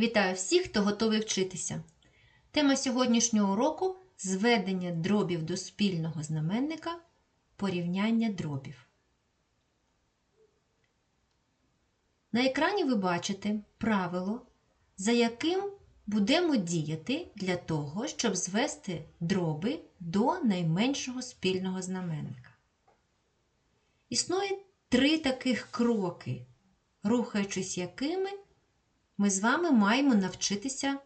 Вітаю всіх, хто готовий вчитися. Тема сьогоднішнього уроку зведення дробів до спільного знаменника порівняння дробів. На екрані ви бачите правило, за яким будемо діяти для того, щоб звести дроби до найменшого спільного знаменника. Існує три таких кроки, рухаючись якими ми з вами маємо навчитися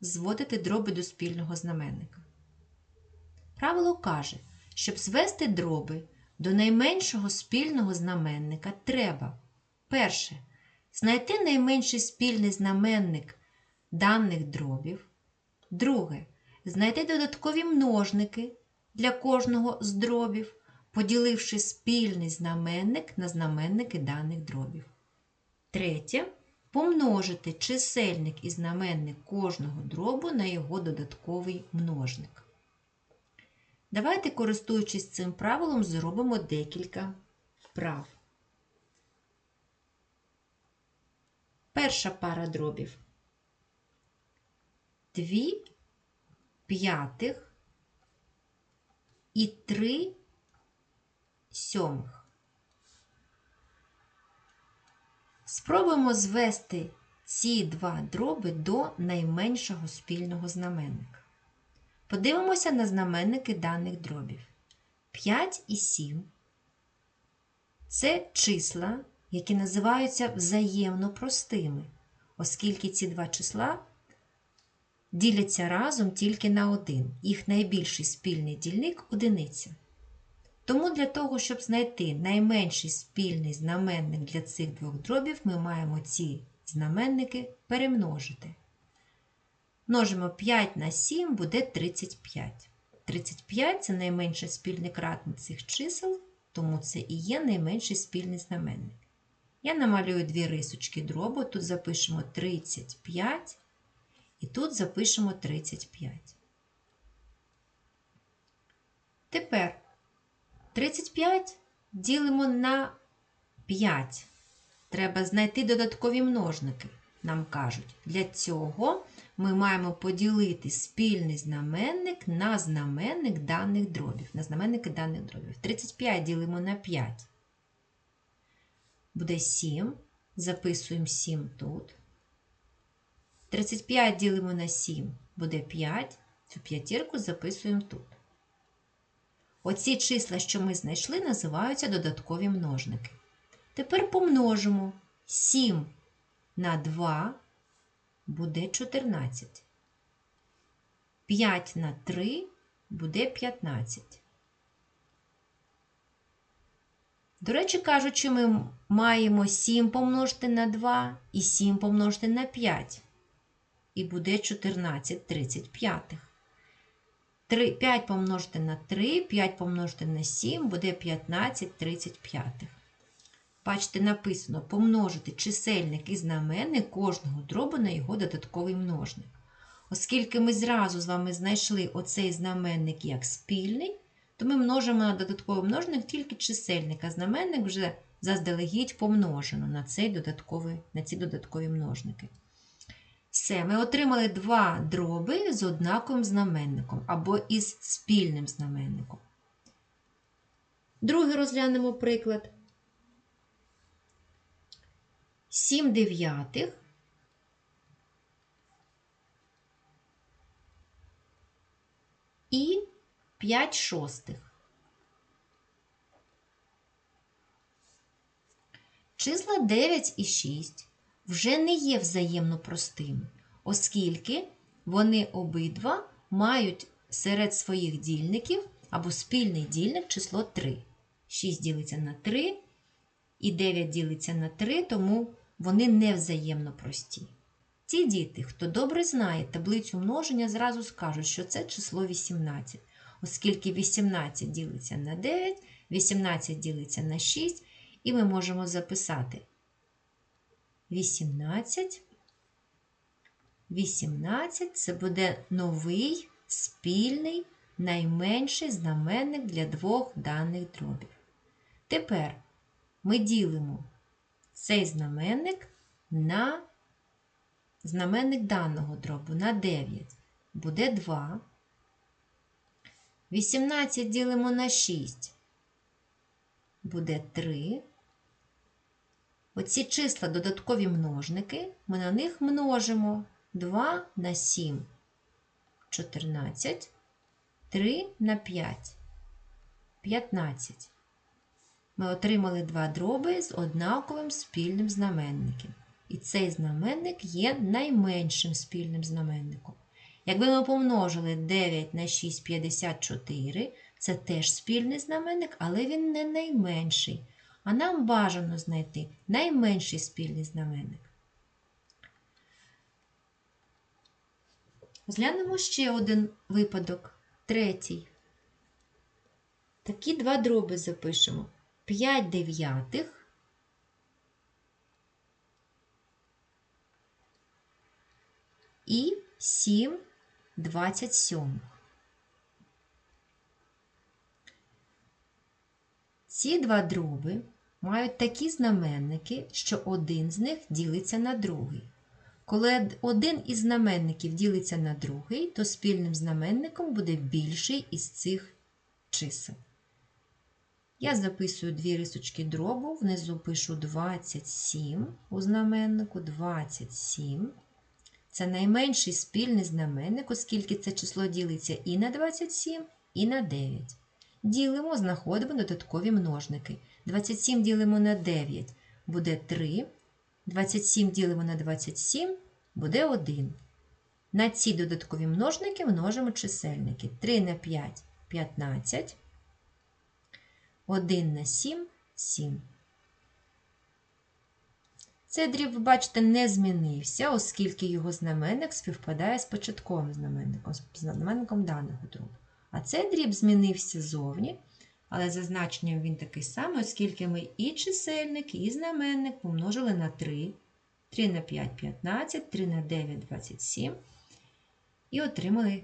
зводити дроби до спільного знаменника. Правило каже, щоб звести дроби до найменшого спільного знаменника, треба перше. Знайти найменший спільний знаменник даних дробів. Друге. Знайти додаткові множники для кожного з дробів, поділивши спільний знаменник на знаменники даних дробів. Третє. Помножити чисельник і знаменник кожного дробу на його додатковий множник. Давайте, користуючись цим правилом, зробимо декілька вправ. Перша пара дробів. 2 п'ятих і 3 сьомих. Спробуємо звести ці два дроби до найменшого спільного знаменника. Подивимося на знаменники даних дробів. 5 і 7 це числа, які називаються взаємно простими, оскільки ці два числа діляться разом тільки на один. Їх найбільший спільний дільник одиниця. Тому для того, щоб знайти найменший спільний знаменник для цих двох дробів, ми маємо ці знаменники перемножити. Множимо 5 на 7 буде 35. 35 це найменший спільний кратник цих чисел, тому це і є найменший спільний знаменник. Я намалюю дві рисочки дробу, тут запишемо 35 і тут запишемо 35. Тепер 35 ділимо на 5. Треба знайти додаткові множники, нам кажуть. Для цього ми маємо поділити спільний знаменник на знаменник даних дробів. На знаменники даних дробів. 35 ділимо на 5. Буде 7. Записуємо 7 тут. 35 ділимо на 7, буде 5. Цю п'ятірку записуємо тут. Оці числа, що ми знайшли, називаються додаткові множники. Тепер помножимо 7 на 2 буде 14. 5 на 3 буде 15. До речі, кажучи, ми маємо 7 помножити на 2 і 7 помножити на 5. І буде 14 35. 3, 5 помножити на 3, 5 помножити на 7 буде 15 35. Бачите, написано помножити чисельник і знаменник кожного дробу на його додатковий множник. Оскільки ми зразу з вами знайшли оцей знаменник як спільний, то ми множимо на додатковий множник тільки чисельник, а знаменник вже заздалегідь помножено на, цей додатковий, на ці додаткові множники. Все, ми отримали два дроби з однаковим знаменником або із спільним знаменником. Другий розглянемо приклад. 7 дев'ятих і 5 шостих. Числа 9 і 6 вже не є взаємно простими, оскільки вони обидва мають серед своїх дільників або спільний дільник число 3. 6 ділиться на 3 і 9 ділиться на 3, тому вони не взаємно прості. Ті діти, хто добре знає таблицю множення, зразу скажуть, що це число 18, оскільки 18 ділиться на 9, 18 ділиться на 6, і ми можемо записати 18. 18 це буде новий спільний найменший знаменник для двох даних дробів. Тепер ми ділимо цей знаменник на знаменник даного дробу на 9 буде 2. 18 ділимо на 6 буде 3. Оці числа додаткові множники, ми на них множимо 2 на 7 14, 3 на 5 15. Ми отримали два дроби з однаковим спільним знаменником. І цей знаменник є найменшим спільним знаменником. Якби ми помножили 9 на 6 54, це теж спільний знаменник, але він не найменший. А нам бажано знайти найменший спільний знаменник. Розглянемо ще один випадок, третій. Такі два дроби запишемо. 5 дев'ятих і 7 27. Ці два дроби мають такі знаменники, що один з них ділиться на другий. Коли один із знаменників ділиться на другий, то спільним знаменником буде більший із цих чисел. Я записую дві рисочки дробу, внизу пишу 27 у знаменнику 27. Це найменший спільний знаменник, оскільки це число ділиться і на 27, і на 9. Ділимо, знаходимо додаткові множники. 27 ділимо на 9 буде 3. 27 ділимо на 27 буде 1. На ці додаткові множники множимо чисельники. 3 на 5 15. 1 на 7 7. Цей дріб, ви бачите, не змінився, оскільки його знаменник співпадає з початковим знаменником, з знаменником даного дробу. А цей дріб змінився зовні, але за значенням він такий самий, оскільки ми і чисельник, і знаменник помножили на 3. 3 на 5 15, 3 на 9 27. І отримали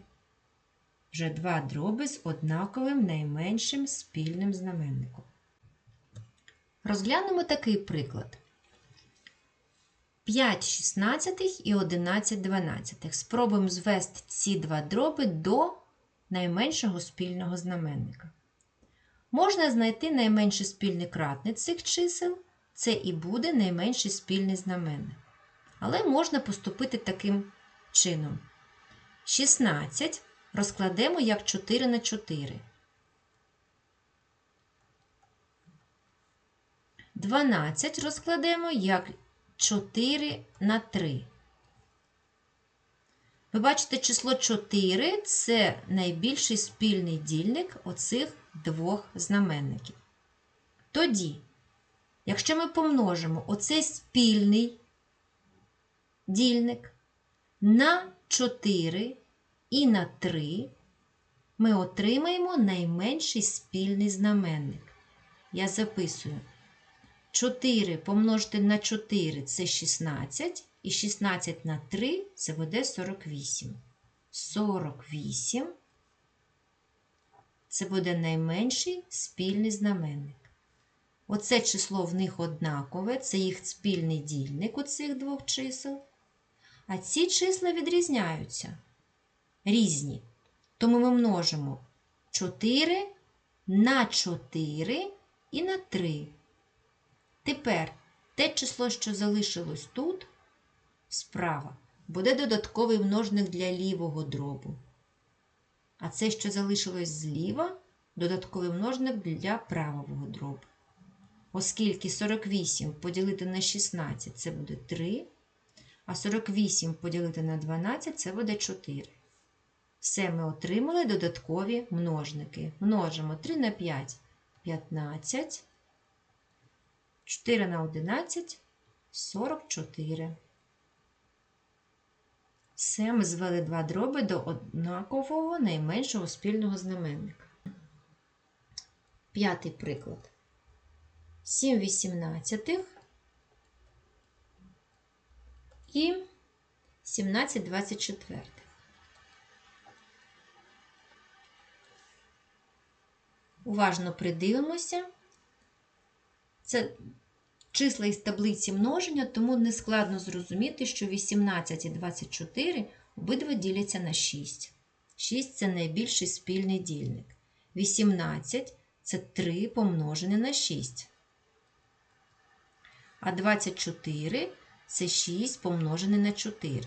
вже два дроби з однаковим найменшим спільним знаменником. Розглянемо такий приклад. 5 шістнадцятих і 11 дванадцятих. Спробуємо звести ці два дроби до найменшого спільного знаменника. Можна знайти найменший спільний кратник цих чисел, це і буде найменший спільний знаменник. Але можна поступити таким чином. 16 розкладемо як 4 на 4. 12 розкладемо як 4 на 3. Ви бачите, число 4 це найбільший спільний дільник оцих двох знаменників. Тоді, якщо ми помножимо оцей спільний дільник на 4 і на 3, ми отримаємо найменший спільний знаменник. Я записую 4 помножити на 4 це 16, і 16 на 3 це буде 48. 48 це буде найменший спільний знаменник. Оце число в них однакове, це їх спільний дільник у цих двох чисел. А ці числа відрізняються різні. Тому ми множимо 4 на 4 і на 3. Тепер те число, що залишилось тут, справа, буде додатковий множник для лівого дробу. А це, що залишилось зліва, додатковий множник для правого дробу. Оскільки 48 поділити на 16 це буде 3, а 48 поділити на 12 це буде 4. Все ми отримали додаткові множники. Множимо 3 на 5 15, 4 на 11 44. Все звели два дроби до однакового найменшого спільного знаменника. П'ятий приклад. 7 вісімнадцятих і 17 24. Уважно придивимося. Це числа із таблиці множення, тому не складно зрозуміти, що 18 і 24 обидва діляться на 6. 6 це найбільший спільний дільник. 18 це 3 помножене на 6. А 24 це 6 помножене на 4.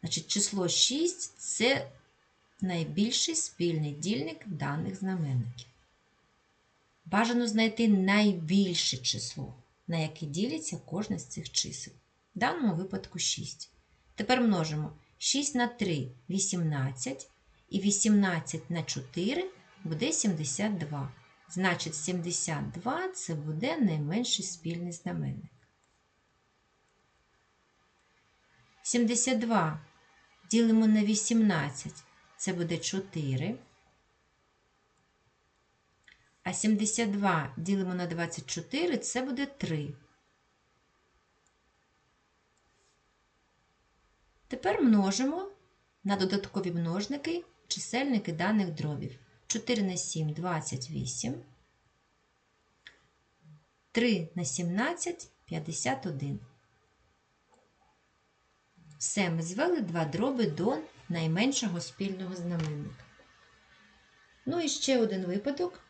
Значить, число 6 це найбільший спільний дільник даних знаменників. Бажано знайти найбільше число, на яке діляться кожне з цих чисел. В даному випадку 6. Тепер множимо 6 на 3 18, і 18 на 4 буде 72. Значить, 72 це буде найменший спільний знаменник. 72 ділимо на 18, це буде 4. А 72 ділимо на 24, це буде 3. Тепер множимо на додаткові множники чисельники даних дробів. 4 на 7 28. 3 на 17 51. Все, ми звели два дроби до найменшого спільного знаменника. Ну і ще один випадок.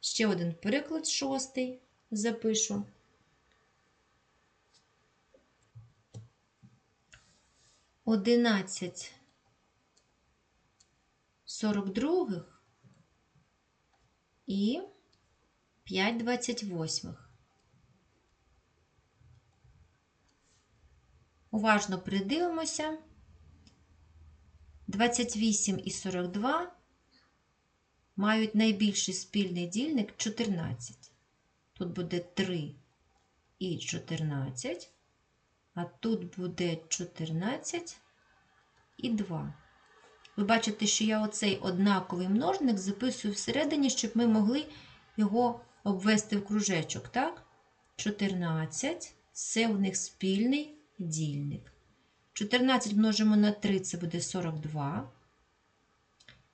Ще один приклад шостий запишу. Одинадцять сорок других і п'ять двадцять восьмих. Уважно придивимося. 28 і 42 мають найбільший спільний дільник 14. Тут буде 3 і 14, а тут буде 14 і 2. Ви бачите, що я оцей однаковий множник записую всередині, щоб ми могли його обвести в кружечок, так? 14 це у них спільний дільник. 14 множимо на 3, це буде 42.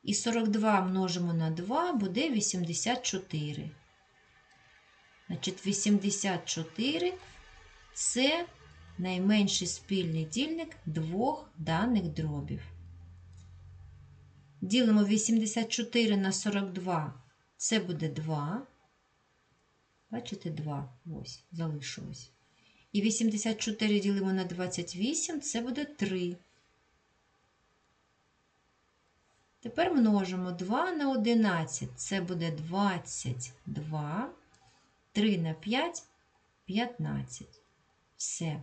І 42 множимо на 2 буде 84. Значить, 84 це найменший спільний дільник двох даних дробів. Ділимо 84 на 42, це буде 2. Бачите, 2. Ось, залишилось. І 84 ділимо на 28, це буде 3. Тепер множимо 2 на 11, це буде 22, 3 на 5 15. Все.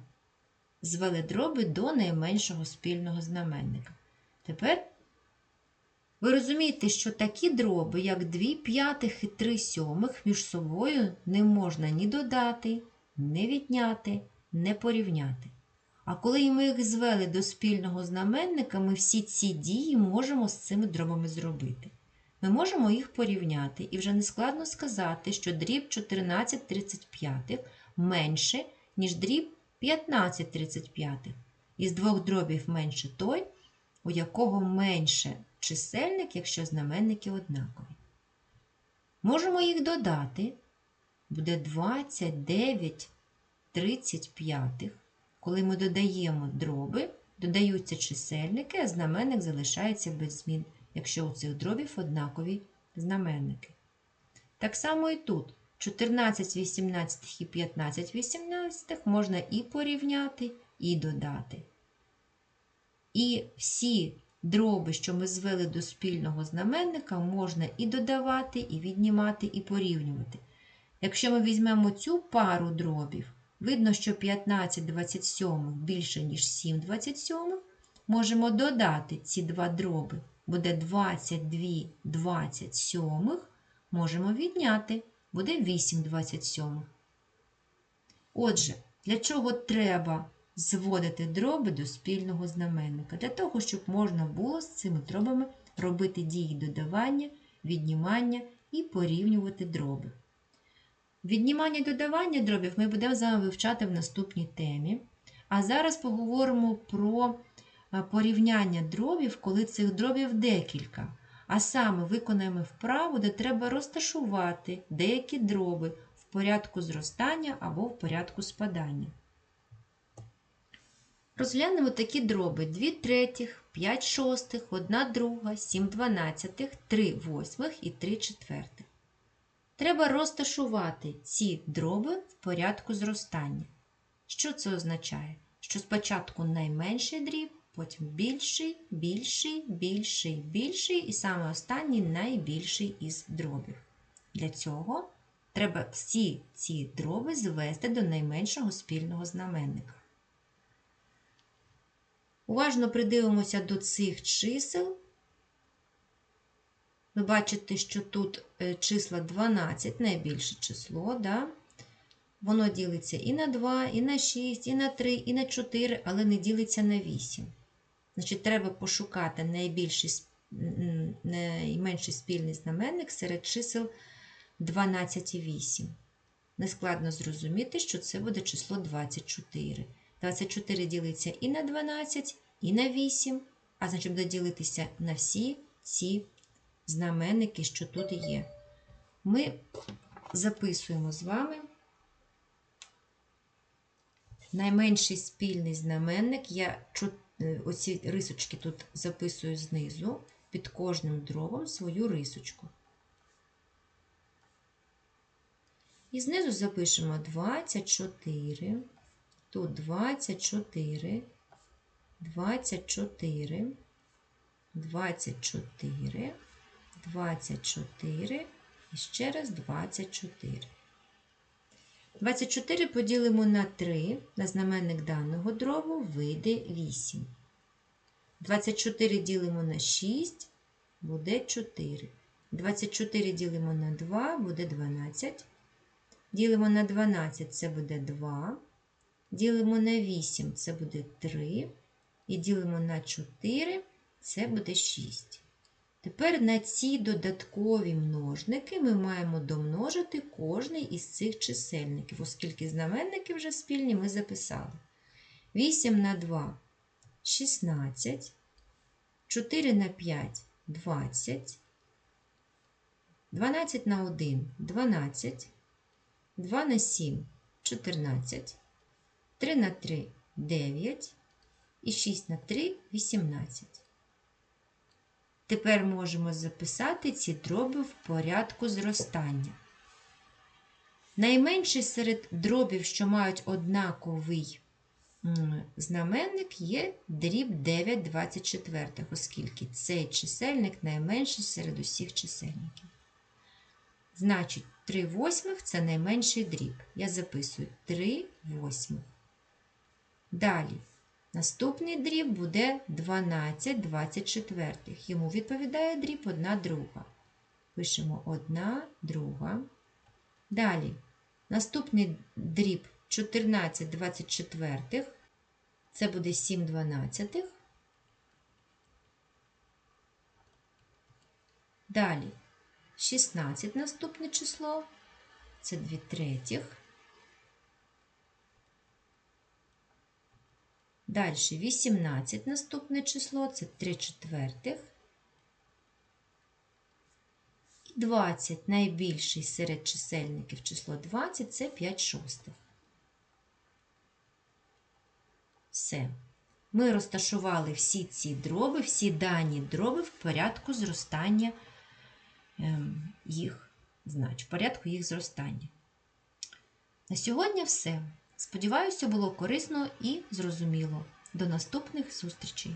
Звели дроби до найменшого спільного знаменника. Тепер ви розумієте, що такі дроби, як 2 п'ятих і 3 сьомих, між собою не можна ні додати, не відняти, не порівняти. А коли ми їх звели до спільного знаменника, ми всі ці дії можемо з цими дробами зробити. Ми можемо їх порівняти, і вже не складно сказати, що дріб 14 35 менше, ніж дріб 15 35. Із двох дробів менше той, у якого менше чисельник, якщо знаменники однакові. Можемо їх додати. Буде 29 35. Коли ми додаємо дроби, додаються чисельники, а знаменник залишається без змін, якщо у цих дробів однакові знаменники. Так само і тут 14 18 і 15 18 можна і порівняти, і додати. І всі дроби, що ми звели до спільного знаменника, можна і додавати, і віднімати, і порівнювати. Якщо ми візьмемо цю пару дробів, видно, що 15 27 більше, ніж 7 27, можемо додати ці два дроби. Буде 22 27, можемо відняти, буде 8 27. Отже, для чого треба зводити дроби до спільного знаменника? Для того, щоб можна було з цими дробами робити дії додавання, віднімання і порівнювати дроби. Віднімання і додавання дробів ми будемо з вами вивчати в наступній темі. А зараз поговоримо про порівняння дробів, коли цих дробів декілька. А саме виконаємо вправу, де треба розташувати деякі дроби в порядку зростання або в порядку спадання. Розглянемо такі дроби 2 третіх, 5 шостих, 1 друга, 7 дванадцятих, 3 восьмих і 3 четвертих. Треба розташувати ці дроби в порядку зростання. Що це означає? Що спочатку найменший дріб, потім більший, більший, більший, більший і саме останній найбільший із дробів. Для цього треба всі ці дроби звести до найменшого спільного знаменника. Уважно придивимося до цих чисел. Ви бачите, що тут е, числа 12 найбільше число. Да? Воно ділиться і на 2, і на 6, і на 3, і на 4, але не ділиться на 8. Значить, треба пошукати найбільший, найменший спільний знаменник серед чисел 12 і 8. Нескладно зрозуміти, що це буде число 24. 24 ділиться і на 12, і на 8, а значить буде ділитися на всі ці знаменники, що тут є. Ми записуємо з вами найменший спільний знаменник. Я е, оці рисочки тут записую знизу, під кожним дробом свою рисочку. І знизу запишемо 24. Тут 24, 24, 24, 24 і ще раз 24. 24 поділимо на 3, на знаменник даного дробу вийде 8. 24 ділимо на 6, буде 4. 24 ділимо на 2, буде 12. Ділимо на 12, це буде 2. Ділимо на 8, це буде 3. І ділимо на 4, це буде 6. Тепер на ці додаткові множники ми маємо домножити кожний із цих чисельників, оскільки знаменники вже спільні ми записали. 8 на 2 16, 4 на 5 20, 12 на 1 12, 2 на 7 14, 3 на 3 9 і 6 на 3 18. Тепер можемо записати ці дроби в порядку зростання. Найменший серед дробів, що мають однаковий знаменник, є дріб 9 24, оскільки цей чисельник найменший серед усіх чисельників. Значить, 3 восьмих це найменший дріб. Я записую 3 восьмих. Далі. Наступний дріб буде 12 24. Йому відповідає дріб 1 друга. Пишемо 1 друга. Далі. Наступний дріб 14 24. Це буде 7 дванадцятих. Далі 16 наступне число. Це 2 третіх. Далі 18 наступне число це 3 четвертих. І 20 найбільший серед чисельників число 20 це 5 шостих. Все. Ми розташували всі ці дроби, всі дані дроби в порядку зростання ем, їх, значить, в порядку їх зростання. На сьогодні все. Сподіваюся, було корисно і зрозуміло. До наступних зустрічей!